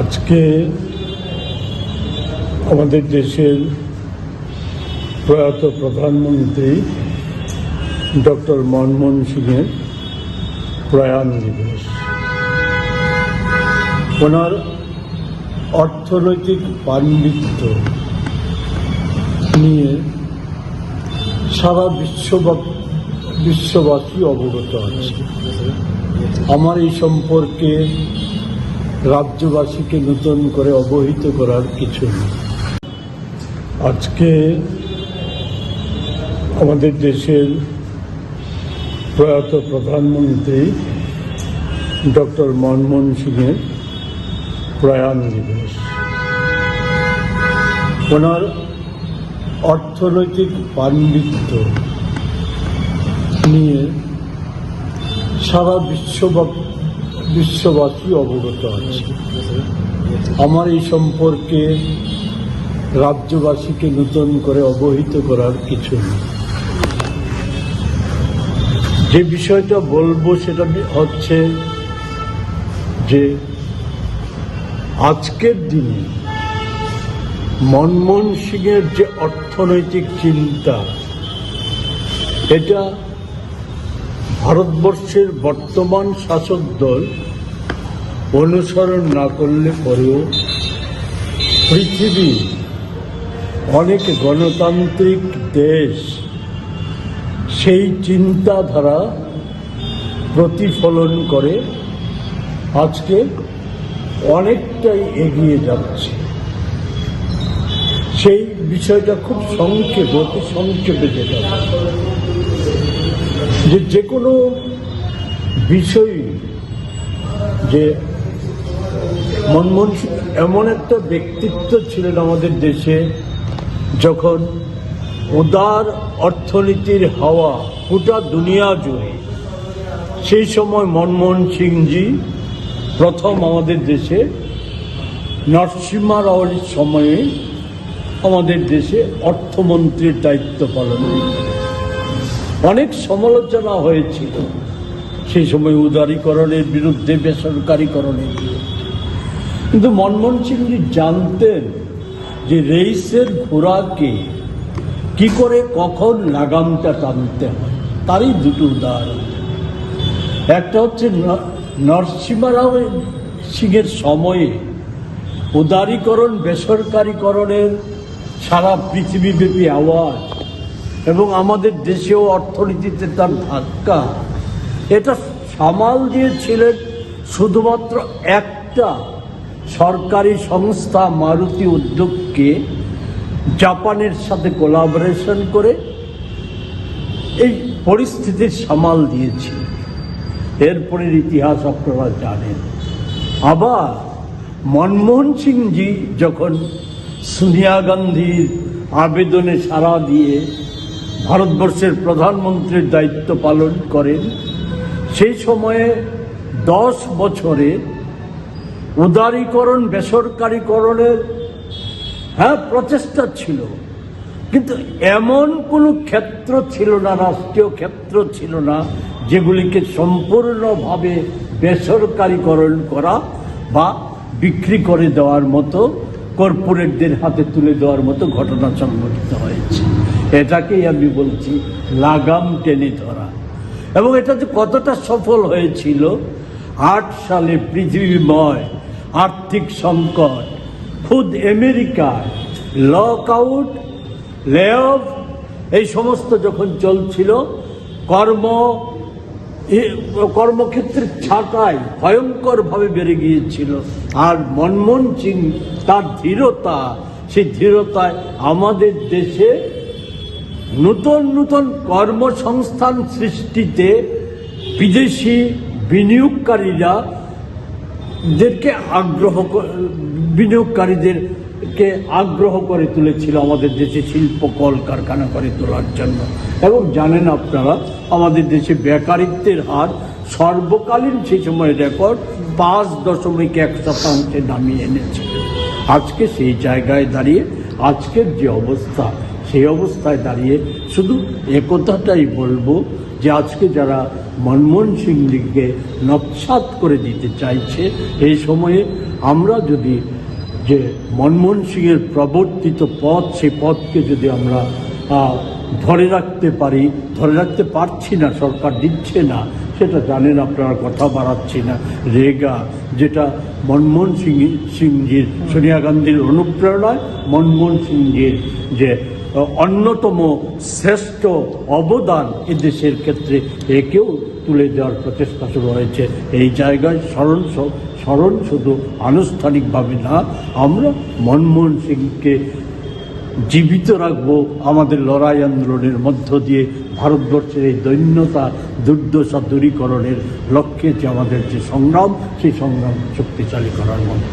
আজকে আমাদের দেশের প্রয়াত প্রধানমন্ত্রী ডক্টর মনমোহন সিংয়ের প্রয়াণ দিবস। ওনার অর্থনৈতিক পাণ্ডিত্য নিয়ে সারা বিশ্ববা বিশ্ববাসী অবগত আছে। আমার এই সম্পর্কে রাজ্যবাসীকে নতুন করে অবহিত করার কিছু নেই। আজকে আমাদের দেশের প্রয়াত প্রধানমন্ত্রী ডক্টর মনমোহন সিংয়ের প্রয়াণ দিবস। ওনার অর্থনৈতিক পাণ্ডিত্য নিয়ে সারা বিশ্ববা বিশ্ববাসী অবগত আছে। আমার এই সম্পর্কে রাজ্যবাসীকে নতুন করে অবহিত করার কিছু নেই। যে বিষয়টা বলব সেটা হচ্ছে যে আজকের দিনে মনমোহন সিংয়ের যে অর্থনৈতিক চিন্তা, এটা ভারতবর্ষের বর্তমান শাসক দল অনুসরণ না করলে পরেও পৃথিবী অনেক গণতান্ত্রিক দেশ, সেই চিন্তাধারা প্রতিফলন করে আজকে অনেকটাই এগিয়ে যাচ্ছে। সেই বিষয়টা খুব সংক্ষেপে, অতি সংক্ষেপে যেটা যে যে কোনো বিষয় যে মনমোহন সিং এমন একটা ব্যক্তিত্ব ছিলেন আমাদের দেশে যখন উদার অর্থনীতির হাওয়া গোটা দুনিয়া জুড়ে, সেই সময় মনমোহন সিংজি প্রথম আমাদের দেশে নরসিংহা রাওয়ের সময়ে আমাদের দেশে অর্থমন্ত্রীর দায়িত্ব পালন অনেক সমালোচনা হয়েছিল। সেই সময় উদারীকরণের বিরুদ্ধে বেসরকারীকরণের বিরুদ্ধে। কিন্তু মনমোহন সিংজি জানতেন যে রেইসের ঘোড়াকে কি করে, কখন লাগামটা টানতে হয়। তারই দুটো উদাহরণ। একটা হচ্ছে ন- নরসিংহ রাও সিংয়ের সময়ে উদারীকরণ, বেসরকারীকরণের সারা পৃথিবীব্যাপী আওয়াজ এবং আমাদের দেশেও অর্থনীতিতে তার ধাক্কা। এটা সামাল দিয়েছিলেন শুধুমাত্র একটা সরকারি সংস্থা মারুতি উদ্যোগকে জাপানের সাথে কোলাবোরেশন করে এই পরিস্থিতির সামাল দিয়েছিল। এরপরের ইতিহাস আপনারা জানেন। আবার মনমোহন সিংজি যখন সোনিয়া গান্ধীর আবেদনে সাড়া দিয়ে ভারতবর্ষের প্রধানমন্ত্রীর দায়িত্ব পালন করেন। সেই সময়ে দশ বছরে উদারীকরণ বেসরকারীকরণের হ্যাঁ প্রচেষ্টা ছিল। কিন্তু এমন কোনো ক্ষেত্র ছিল না, রাষ্ট্রীয় ক্ষেত্র ছিল না, যেগুলিকে সম্পূর্ণভাবে বেসরকারীকরণ করা বা বিক্রি করে দেওয়ার মতো কর্পোরেটদের হাতে তুলে দেওয়ার মতো ঘটনা সংঘটিত হয়েছে। এটাকেই আমি বলছি লাগাম টেনে ধরা। এবং এটা যে কতটা সফল হয়েছিল, আট সালে পৃথিবীময় আর্থিক সংকট, খুদ আমেরিকায় লক আউট, লে অফ, এই সমস্ত যখন চলছিল, কর্ম এ- কর্মক্ষেত্রে ছাঁটাই ভয়ঙ্করভাবে বেড়ে গিয়েছিল। আর মনমোহন সিং তার ধীরতা, সেই ধীরতায় আমাদের দেশে নতুন নতুন কর্মসংস্থান সৃষ্টিতে বিদেশি বিনিয়োগকারীরা দেরকে আগ্রহ ক- আগ্রহ করে তুলেছিল আমাদের দেশে শিল্প কলকারখানা করে তোলার জন্য। এবং জানেন আপনারা, আমাদের দেশে বেকারিত্বের হার সর্বকালীন সেই সময় রেকর্ড পাঁচ দশমিক এক শতাংশে নামিয়ে এনেছিল আজকে সেই জায়গায় দাঁড়িয়ে, আজকের যে অবস্থা, সেই অবস্থায় দাঁড়িয়ে শুধু একথাটাই বলব যে আজকে যারা মনমোহন সিংকে নৎসাত করে দিতে চাইছে, এই সময়ে আমরা যদি যে মনমোহন সিংয়ের প্রবর্তিত পথ, সেই পথকে যদি আমরা ধরে রাখতে পারি, ধরে রাখতে পারছি না, সরকার দিচ্ছে না, সেটা জানেন আপনারা, কথা বাড়াচ্ছি না। রেগা, যেটা মনমোহন সিং, সিংজির, সোনিয়া গান্ধীর অনুপ্রেরণায় মনমোহন সিংজির যে অন্যতম শ্রেষ্ঠ অবদান এ দেশের ক্ষেত্রে একেও তুলে দেওয়ার প্রচেষ্টা শুরু হয়েছে। এই জায়গায় স্মরণ স্মরণ শুধু আনুষ্ঠানিকভাবে না, আমরা মনমোহন সিংকে জীবিত রাখব আমাদের লড়াই আন্দোলনের মধ্য দিয়ে। ভারতবর্ষের এই দৈন্যতা, দুর্দশা দূরীকরণের লক্ষ্যে যে আমাদের যে সংগ্রাম, সেই সংগ্রাম শক্তিশালী করার মধ্য